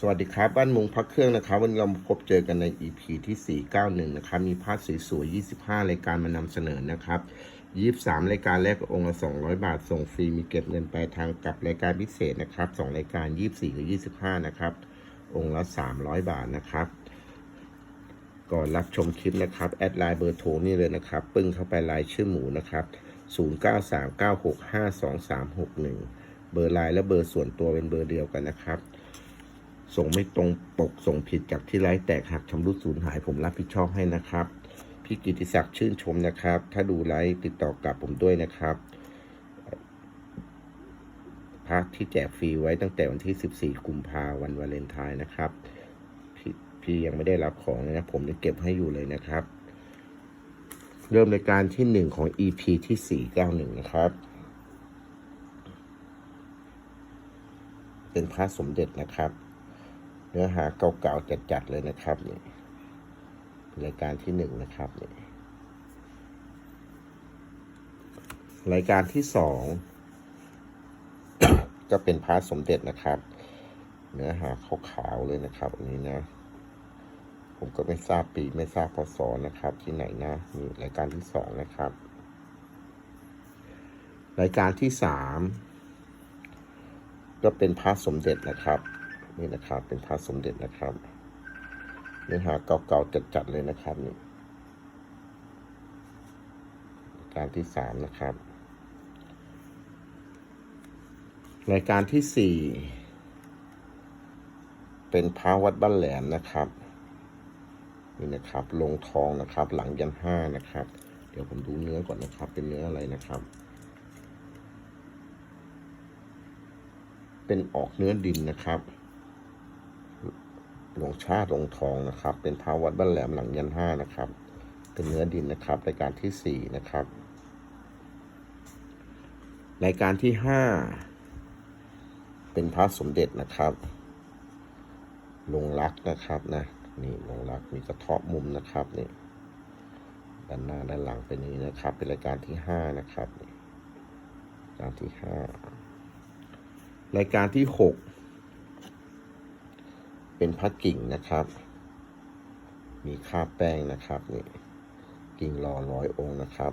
สวัสดีครับบ้านมุงพักเครื่องนะครับ วันนี้เราพบเจอกันใน EP ที่ 491 นะครับ มีภาพสวยๆ 25 รายการมานำเสนอนะครับ 23 รายการแรกองค์ละ 200 บาท ส่งฟรีมีเก็บเงินปลายทางกับรายการพิเศษนะครับ 2 รายการ 24กับ25 นะครับ องค์ละ 300 บาทนะครับ ก่อนรับชมคลิปนะครับ แอดไลน์เบอร์โทรนี่เลยนะครับ ปึ้งเข้าไปไลน์ชื่อหมูนะครับ 0939652361 เบอร์ไลน์และเบอร์ส่วนตัวเป็นเบอร์เดียวกันนะครับ ส่งไม่ตรงปกส่งผิดจากที่ไลฟ์แตกหักชำรุดสูญหายผมรับผิดชอบให้นะครับ พี่กิติศักดิ์ชื่นชมนะครับ ถ้าดูไลฟ์ติดต่อกลับผมด้วยนะครับพักที่แจกฟรีไว้ตั้งแต่วันที่ 14 กุมภาวันวาเลนไทน์นะครับพพี่ยังไม่ได้รับของเลยนะผมจะเก็บให้อยู่เลยนะครับ เริ่มรายการที่ 1 ของ EP ที่ 491 นะครับ เป็นพระสมเด็จนะครับ นื้อหาเก่าๆจัดๆเลยนะครับนี่รายการที่หนึ่งนะครับนี่รายการที่สองก็เป็นพาระสมเด็จนะครับ เนื้อหาขาวๆเลยนะครับ อันนี้นะ ผมก็ไม่ทราบปีไม่ทราบพศนะครับ ที่ไหนนะนี่รายการที่สองนะครับ รายการที่สามก็เป็นพาระสมเด็จนะครับ นี่นะครับ เป็นพระสมเด็จนะครับเนื้อหาเก่าๆจัดๆเลยนะครับนี่รายการที่สามนะครับ รายการที่สี่เป็นพระวัดบ้านแหลมนะครับนี่นะครับ ลงทองนะครับ หลังยันห้านะครับ เดี๋ยวผมดูเนื้อก่อนนะครับ เป็นเนื้ออะไรนะครับ เป็นออกเนื้อดินนะครับ หลวงชาติหลวงทองนะครับ เป็นพระวัดบ้านแหลมหลังยันห้านะครับ เป็นเนื้อดินนะครับรายการที่สี่นะครับรายการที่ห้าเป็นพระสมเด็จนะครับลงรักนะครับนะนี่ลงรักมีกระเทาะมุมนะครับนี่ด้านหน้าด้านหลังเป็นนี้นะครับ เป็นรายการที่ห้านะครับรายการที่ห้ารายการที่หก เป็นพัดกิ่งนะครับ มีคาบแป้งนะครับนี่กิ่งหล่อร้อยองค์นะครับ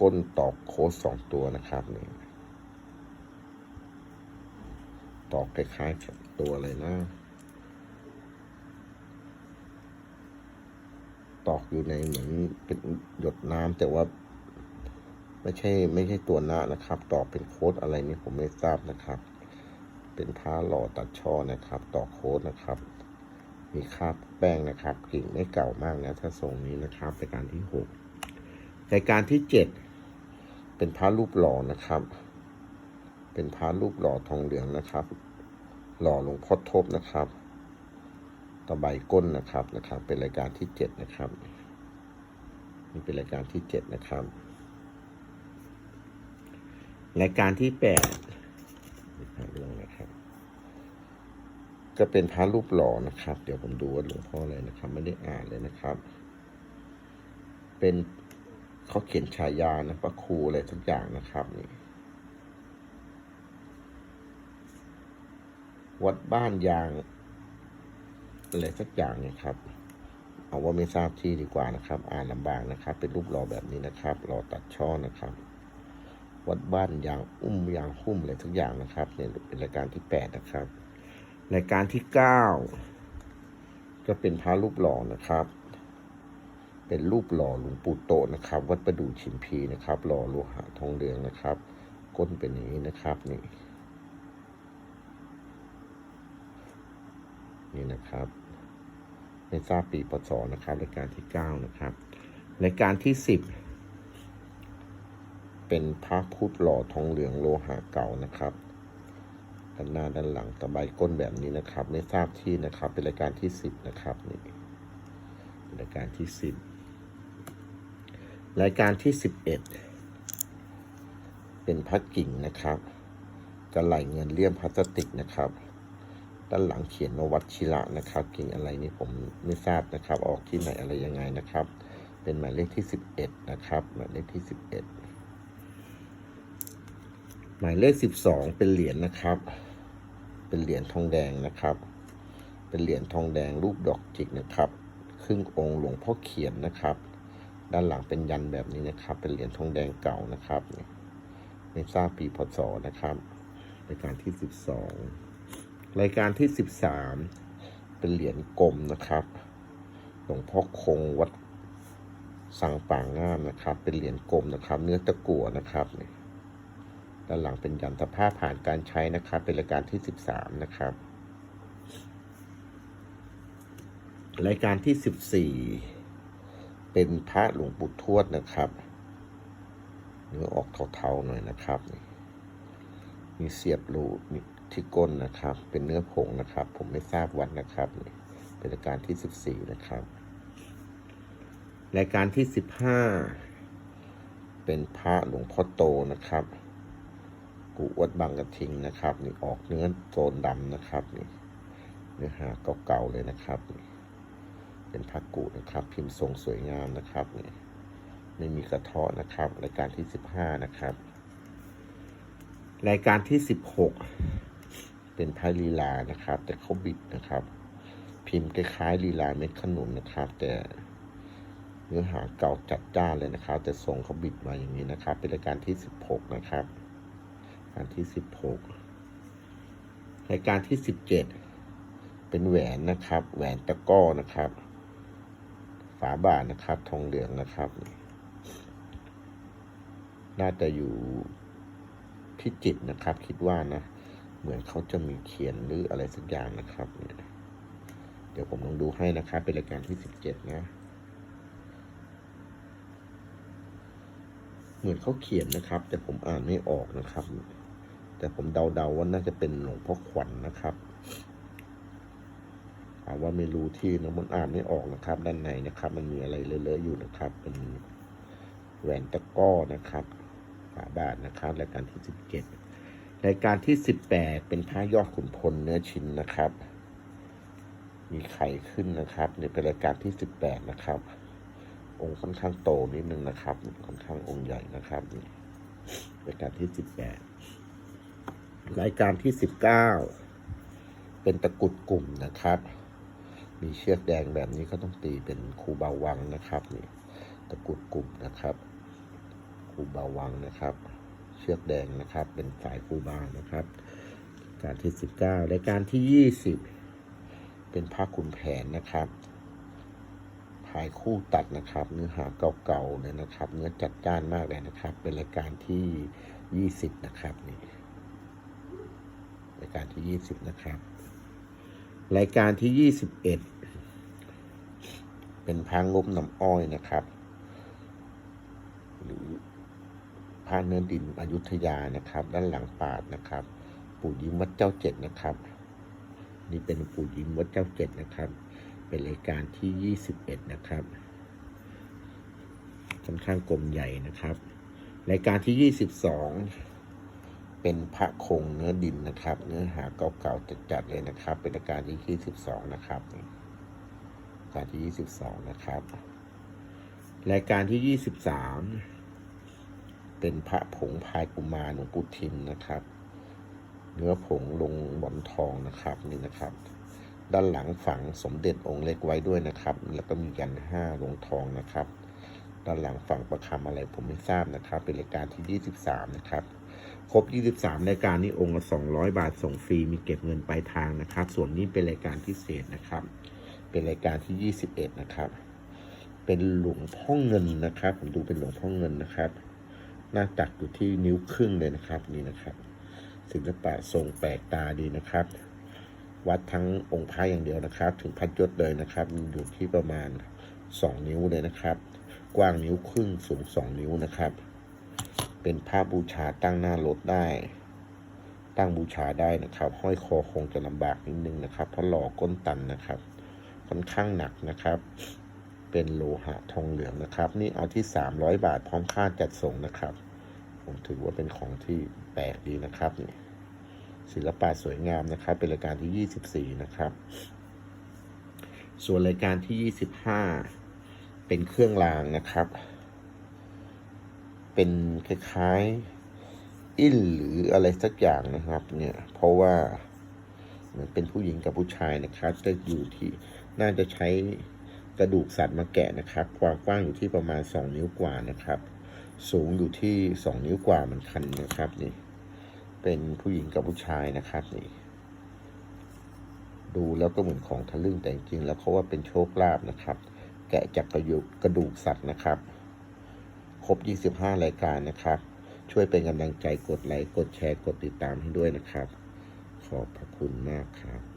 ก้นตอกโค้ดสองตัวนะครับนี่ตอกคล้ายๆกับตัวอะไรนะ ตอกอยู่ในเหมือนเป็นหยดน้ำแต่ว่าไม่ใช่ไม่ใช่ตัวหน้านะครับ ตอกเป็นโค้ดอะไรนี่ผมไม่ทราบนะครับ เป็นผ้าหล่อตัดช่อนะครับ ต่อโค้ดนะครับ มีคราบแป้งนะครับกิ่งไม่เก่ามากนะถ้าทรงนี้นะครับรายการที่หกรายการที่เจ็ดเป็นพระรูปหล่อนะครับ เป็นพระรูปหล่อทองเหลืองนะครับ หล่อหลวงพ่อทบนะครับตะไบก้นนะครับนะครับ เป็นรายการที่เจ็ดนะครับนี่เป็นรายการที่เจ็ดนะครับ รายการที่แปด เรื่องนะครับ ก็เป็นพระรูปหล่อนะครับ เดี๋ยวผมดูว่าหลวงพ่ออะไรนะครับ ไม่ได้อ่านเลยนะครับ เป็นเขาเขียนฉายานะพระครูอะไรทุกอย่างนะครับนี่วัดบ้านยางอะไรสักอย่างเนี่ยครับ เอาว่าไม่ทราบที่ดีกว่านะครับ อ่านลำบากนะครับ เป็นรูปหล่อแบบนี้นะครับหล่อตัดช่อนะครับ วัดบ้านยางอุ้มยางหุ้มอะไรทุกอย่างนะครับเนี่ยเป็นรายการที่แปดนะครับ รายการที่เก้าก็เป็นพระรูปหล่อนะครับ เป็นรูปหล่อหลวงปู่โตนะครับ วัดประดู่ชิมพีนะครับ หล่อโลหะทองเหลืองนะครับ ก้นเป็นอย่างนี้นะครับนี่นี่นะครับไม่ทราบปีปศนะครับรายการที่เก้านะครับ รายการที่สิบ เป็นพระพุทธหล่อทองเหลืองโลหะเก่านะครับด้านหน้าด้านหลังตะไบก้นแบบนี้นะครับ ไม่ทราบที่นะครับ เป็นรายการที่สิบนะครับนี่รายการที่สิบรายการที่สิบเอ็ดเป็นพัดกิ่งนะครับกระไหลเงินเลี่ยมพลาสติกนะครับ ด้านหลังเขียนว่าวัดชิระนะครับ กิ่งอะไรนี่ผมไม่ทราบนะครับ ออกที่ไหนอะไรยังไงนะครับ เป็นหมายเลขที่สิบเอ็ดนะครับ หมายเลขที่สิบเอ็ด หมายเลขสิบสองเป็นเหรียญนะครับ เป็นเหรียญทองแดงนะครับ เป็นเหรียญทองแดงรูปดอกจิกนะครับ ครึ่งองค์หลวงพ่อเขียนนะครับ ด้านหลังเป็นยันแบบนี้นะครับ เป็นเหรียญทองแดงเก่านะครับนี่ไม่ทราบปีพศนะครับรายการที่สิบสองรายการที่สิบสามเป็นเหรียญกลมนะครับ หลวงพ่อคงวัดสังป่างงามนะครับ เป็นเหรียญกลมนะครับ เนื้อตะกั่วนะครับนี่ ด้านหลังเป็นยันตะภาพผ่านการใช้นะครับ เป็นรายการที่สิบสามนะครับ รายการที่สิบสี่เป็นพระหลวงปู่ทวดนะครับเนื้อออกเทาๆหน่อยนะครับ มีเสียบรูมีที่ก้นนะครับ เป็นเนื้อผงนะครับ ผมไม่ทราบวันนะครับ เป็นรายการที่สิบสี่นะครับ รายการที่สิบห้าเป็นพระหลวงพ่อโตนะครับ กูอวดบางกระทิงนะครับ นี่ออกเนื้อโซนดำนะครับนี่เนื้อหาเก่าๆเลยนะครับนี่เป็นพระกุนะครับ พิมพ์ทรงสวยงามนะครับนี่ไม่มีกระเทาะนะครับ รายการที่สิบห้านะครับ รายการที่สิบหกเป็นพระลีลานะครับ แต่เขาบิดนะครับ พิมพ์คล้ายๆลีลาเม็ดขนุนนะครับ แต่เนื้อหาเก่าจัดจ้านเลยนะครับ แต่ทรงเขาบิดมาอย่างนี้นะครับ เป็นรายการที่สิบหกนะครับ การที่สิบหกรายการที่สิบเจ็ดเป็นแหวนนะครับ แหวนตะก้อนะครับ ฝาบาทนะครับ ทองเหลืองนะครับ น่าจะอยู่พิจิตนะครับ คิดว่านะ เหมือนเขาจะมีเขียนหรืออะไรสักอย่างนะครับเนี่ยเดี๋ยวผมลองดูให้นะครับ เป็นรายการที่สิบเจ็ดนะเหมือนเขาเขียนนะครับ แต่ผมอ่านไม่ออกนะครับ แต่ผมเดาๆว่าน่าจะเป็นหลวงพ่อขวัญนนะครับถามว่าไม่รู้ที่นะมันอ่านไม่ออกนะครับ ด้านในนะครับ มันมีอะไรเลอะๆอยู่นะครับเป็นแหวนตะก้อนะครับฝาบาทนะครับรายการที่สิบเจ็ดรายการที่สิบแปดเป็นพระยอดขุนพลเนื้อชิ้นนะครับ มีไข่ขึ้นนะครับเนี่ยเป็นรายการที่สิบแปดนะครับ องค์ค่อนข้างโตนิดนึงนะครับค่อนข้างองค์ใหญ่นะครับรายการที่สิบแปด รายการที่สิบเก้าเป็นตะกุดกลุ่มนะครับ มีเชือกแดงแบบนี้ก็ต้องตีเป็นครูบาวังนะครับนี่ตะกุดกลุ่มนะครับครูบาวังนะครับ เชือกแดงนะครับ เป็นสายครูบานะครับการที่สิบเก้ารายการที่ยี่สิบเป็นพระขุนแผนนะครับถ่ายคู่ตัดนะครับ เนื้อหาเก่าๆเลยนะครับ เนื้อจัดจ้านมากเลยนะครับ เป็นรายการที่ยี่สิบนะครับนี่ รายการที่ยี่สิบนะครับ รายการที่ยี่สิบเอ็ดเป็นพางงบน้ำอ้อยนะครับ หรือพาเนื้อดินอยุธยานะครับ ด้านหลังปาดนะครับ ปู่ยิ้มวัดเจ้าเจ็ดนะครับ นี่เป็นปู่ยิ้มวัดเจ้าเจ็ดนะครับ เป็นรายการที่21นะครับค่อนข้างกลมใหญ่นะครับ รายการที่22 เป็นพระคงเนื้อดินนะครับ เนื้อหาเก่าๆจัดๆเลยนะครับ เป็นรายการที่22นะครับราการที่22นะครับ รายการที่ 23 เป็นพระผงพายกุมารหลวงปู่ทิมนะครับ เนื้อผงลงหมอนทองนะครับนี่นะครับ ด้านหลังฝังสมเด็จองค์เล็กไว้ด้วยนะครับ แล้วก็มียันห้าลงทองนะครับ ด้านหลังฝังประคำอะไรผมไม่ทราบนะครับ เป็นรายการที่ 23 นะครับ ครบ 23รายการนี้องค์ละ200 บาทส่งฟรีมีเก็บเงินปลายทางนะครับ ส่วนนี้เป็นรายการพิเศษนะครับ เป็นรายการที่ 21 นะครับ เป็นหลวงพ่อเงินนะครับ ผมดูเป็นหลวงพ่อเงินนะครับหน้าตักอยู่ที่นิ้วครึ่งเลยนะครับนี่นะครับศิลปะทรงแปลกตาดีนะครับ วัดทั้งองค์พระอย่างเดียวนะครับ ถึงพัดยศเลยนะครับอยู่ที่ประมาณ 2 นิ้วเลยนะครับ กว้างนิ้วครึ่งสูง 2 นิ้วนะครับ เป็นผ้าบูชาตั้งหน้ารถได้ ตั้งบูชาได้นะครับ ห้อยคอคงจะลำบากนิดนึงนะครับ เพราะหล่อก้นตันนะครับ ค่อนข้างหนักนะครับ เป็นโลหะทองเหลืองนะครับ นี่เอาที่ 300 บาทพร้อมค่าจัดส่งนะครับ ผมถือว่าเป็นของที่แปลกดีนะครับนี่ศิลปะสวยงามนะครับ เป็นรายการที่ 24 นะครับ ส่วนรายการที่ 25 เป็นเครื่องรางนะครับ เป็นคล้ายๆอิ้นหรืออะไรสักอย่างนะครับ เนี่ย เพราะว่าเหมือนเป็นผู้หญิงกับผู้ชายนะครับจะอยู่ที่น่าจะใช้กระดูกสัตว์มาแกะนะครับ ความกว้างอยู่ที่ประมาณ 2 นิ้วกว่านะครับ สูงอยู่ที่ 2 นิ้วกว่าเหมือนกันนะครับนี่ เป็นผู้หญิงกับผู้ชายนะครับนี่ ดูแล้วก็เหมือนของทะลึ่งแต่จริงแล้วเขาว่าเป็นโชคลาภนะครับ แกะจากกระดูกกระดูกสัตว์นะครับ รบ 25 รายการนะครับ ช่วยเป็นกำลังใจกดไลค์ กดแชร์ กดติดตามให้ด้วยนะครับ ขอบพระคุณมากครับ